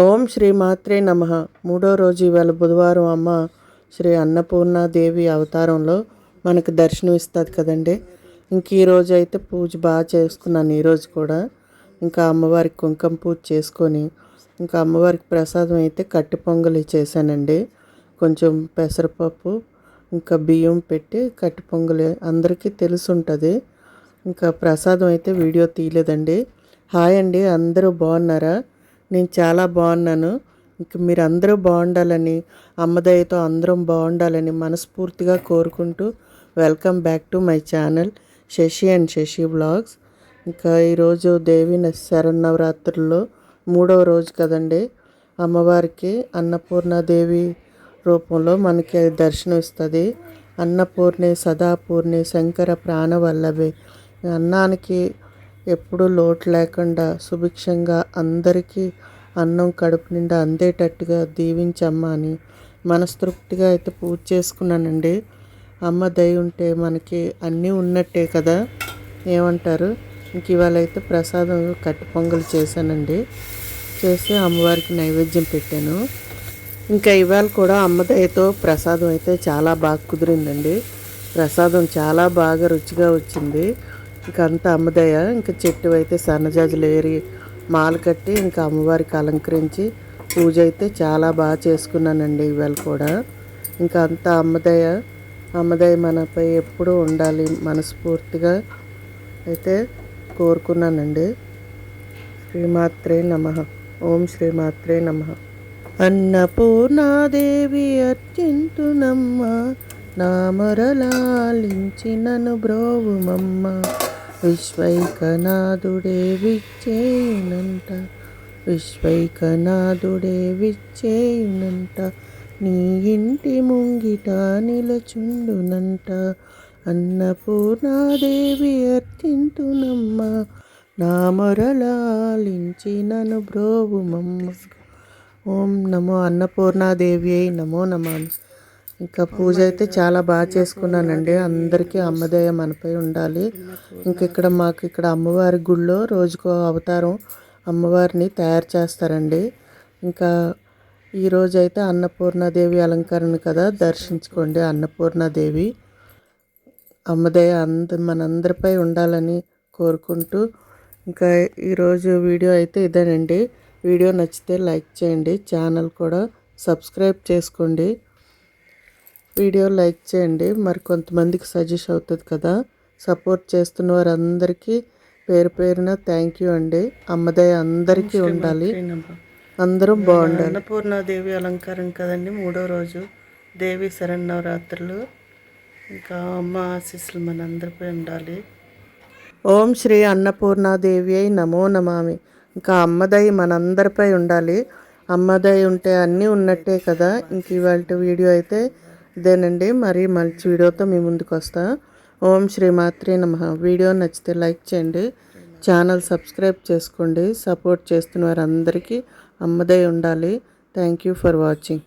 ఓం శ్రీ మాత్రే నమ. మూడో రోజు ఇవాళ బుధవారం అమ్మ శ్రీ అన్నపూర్ణాదేవి అవతారంలో మనకు దర్శనం ఇస్తుంది కదండి. ఇంక ఈరోజు అయితే పూజ బాగా చేసుకున్నాను ఈరోజు కూడా. ఇంకా అమ్మవారికి కుంకుమ పూజ చేసుకొని ఇంకా అమ్మవారికి ప్రసాదం అయితే కట్టి పొంగలి చేశానండి. కొంచెం పెసరపప్పు ఇంకా బియ్యం పెట్టి కట్టి పొంగలి అందరికీ తెలిసి ఉంటుంది ఇంకా ప్రసాదం అయితే వీడియో తీయలేదండి. హాయ్ అండి అందరూ బాగున్నారా? నేను చాలా బాగున్నాను. ఇంక మీరు అందరూ బాగుండాలని అమ్మదయ్యతో అందరం బాగుండాలని మనస్ఫూర్తిగా కోరుకుంటూ welcome back to my channel Shashi and Shashi blogs ఇంకా ఈరోజు దేవి శరన్నవరాత్రుల్లో మూడవ రోజు కదండి. అమ్మవారికి అన్నపూర్ణాదేవి రూపంలో మనకి దర్శనం ఇస్తుంది. అన్నపూర్ణి సదాపూర్ణి శంకర ప్రాణవల్లభి. అన్నానికి ఎప్పుడూ లోటు లేకుండా సుభిక్షంగా అందరికీ అన్నం కడుపు నిండా అందేటట్టుగా దీవించమ్మా అని మనస్తృప్తిగా అయితే పూజ చేసుకున్నానండి. అమ్మ దయ ఉంటే మనకి అన్నీ ఉన్నట్టే కదా? ఏమంటారు? ఇంక ఇవాళ అయితే ప్రసాదం కట్టి పొంగలు చేశానండి. చేసి అమ్మవారికి నైవేద్యం పెట్టాను. ఇంకా ఇవాళ కూడా అమ్మ దయతో ప్రసాదం అయితే చాలా బాగా కుదిరిందండి. ప్రసాదం చాలా బాగా రుచిగా వచ్చింది. ఇంకా అంతా అమ్మదయ్య ఇంకా చెట్టు అయితే సన్నజాజులు ఏరి మాల కట్టి ఇంకా అమ్మవారికి అలంకరించి పూజ అయితే చాలా బాగా చేసుకున్నానండి ఇవాళ కూడా. ఇంకా అంతా అమ్మదయ్య అమ్మదయ్య మనపై ఎప్పుడూ ఉండాలి మనస్ఫూర్తిగా అయితే కోరుకున్నానండి. శ్రీమాత్రే నమ. ఓం శ్రీమాత్రే నమ. అన్నపూర్ణాదేవి అర్చింతునమ్మ నామరలాలించినను బ్రోవుమమ్మ. విశ్వైకనాథుడే విచ్చేయునంట విశ్వైకనాథుడే విచ్చేయునంట నీ ఇంటి ముంగిట నిలచుండునంట అన్నపూర్ణాదేవి అర్థింతునమ్మ నామరలాలించినను బ్రోవుమమ్మ. ఓం నమో అన్నపూర్ణాదేవి అయి నమో నమామి. ఇంకా పూజ అయితే చాలా బాగా చేసుకున్నానండి. అందరికీ అమ్మదయ మనపై ఉండాలి. ఇంక ఇక్కడ మాకు ఇక్కడ అమ్మవారి గుళ్ళో రోజుకో అవతారం అమ్మవారిని తయారు చేస్తారండి. ఇంకా ఈరోజు అయితే అన్నపూర్ణాదేవి అలంకరణ కదా దర్శించుకోండి అన్నపూర్ణాదేవి. అమ్మదయ అంద మనందరిపై ఉండాలని కోరుకుంటూ ఇంకా ఈరోజు వీడియో అయితే ఇదేనండి. వీడియో నచ్చితే లైక్ చేయండి ఛానల్ కూడా సబ్స్క్రైబ్ చేసుకోండి. వీడియో లైక్ చేయండి. మరి కొంతమందికి సజెస్ట్ అవుతుంది కదా. సపోర్ట్ చేస్తున్న వారందరికీ పేరు పేరున థ్యాంక్ యూ అండి. అమ్మదయ్య అందరికీ ఉండాలి. అందరూ బాగుండాలి. అన్నపూర్ణాదేవి అలంకారం కదండి మూడో రోజు. దేవి శరణవరాత్రులు ఇంకా అమ్మ ఆశీస్సులు మనందరిపై ఉండాలి. ఓం శ్రీ అన్నపూర్ణాదేవి అయి నమో నమామి. ఇంకా అమ్మదయ్య మనందరిపై ఉండాలి. అమ్మదయ్య ఉంటే అన్నీ ఉన్నట్టే కదా. ఇంక ఇవాళ వీడియో అయితే ఇదేనండి. మరి మంచి వీడియోతో మీ ముందుకు వస్తా. ఓం శ్రీ మాత్రే నమ. వీడియో నచ్చితే లైక్ చేయండి. ఛానల్ సబ్స్క్రైబ్ చేసుకోండి. సపోర్ట్ చేస్తున్న వారందరికీ అమ్మదై ఉండాలి. Thank you for watching.